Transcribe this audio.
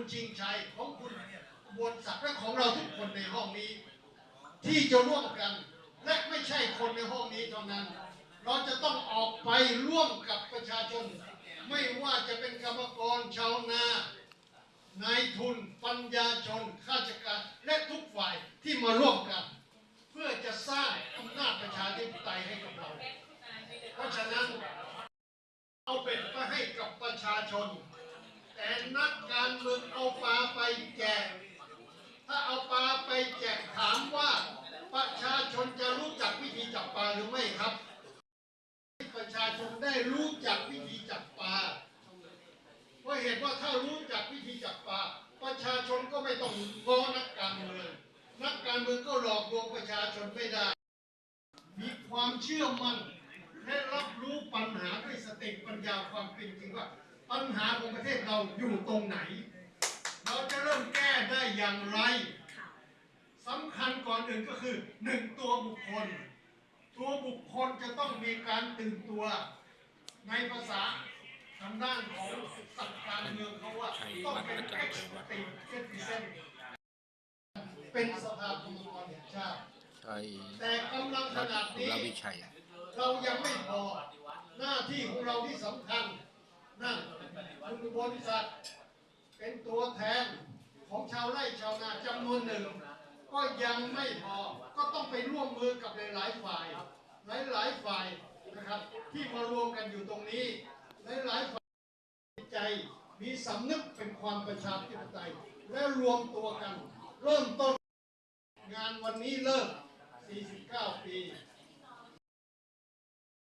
คุณชิงชัยของคุณบวนศักดิ์และของเราทุกคนในห้องนี้ ที่จะร่วมกัน และไม่ใช่คนในห้องนี้เท่านั้น เราจะต้องออกไปร่วมกับประชาชน ไม่ว่าจะเป็นกรรมกรชาวนานายทุนปัญญาชนข้าราชการและทุกฝ่ายที่มาร่วมกัน เพื่อจะสร้างอำนาจประชาธิปไตยให้กับเรา เพราะฉะนั้นเอาเป็นไปให้กับประชาชน แต่นักการเมืองเอาปลาไปแจก ถ้าเอาปลาไปแจกถามว่าประชาชนจะรู้จักวิธีจับปลาหรือไม่ครับ ประชาชนได้รู้จักวิธีจับปลาเพราะเหตุว่าถ้ารู้จักวิธีจับปลาประชาชนก็ไม่ต้องง้อนักการเมืองนักการเมืองก็หลอกลวงประชาชนไม่ได้ มีความเชื่อมั่นและรับรู้ปัญหาด้วยสติปัญญาความเป็นจริงว่า ปัญหาของประเทศเราอยู่ตรงไหน เราจะเริ่มแก้ได้อย่างไรสำคัญก่อนอื่นก็คือหนึ่งตัวบุคคล ตัวบุคคลจะต้องมีการตื่นตัว ในภาษาทางด้านของสังการเมืองเขาว่าต้องเป็นแอคทีฟเซนติเซนเป็นสภาผู้แทนแห่งชาติใช่แต่กำลังขรัฐนาดนี้รวิชัยเรายังไม่พอหน้าที่ของเราที่สำคัญ นั่นคุณบริษัท เป็นตัวแทนของชาวไร่ชาวนาจำนวนหนึ่ง ก็ยังไม่พอ ก็ต้องไปร่วมมือกับหลายๆฝ่าย หลายๆฝ่ายนะครับ ที่มารวมกันอยู่ตรงนี้ หลายๆฝ่ายใจมีสำนึกเป็นความประชาธิปไตยและรวมตัวกัน เริ่มต้นงานวันนี้เริ่ม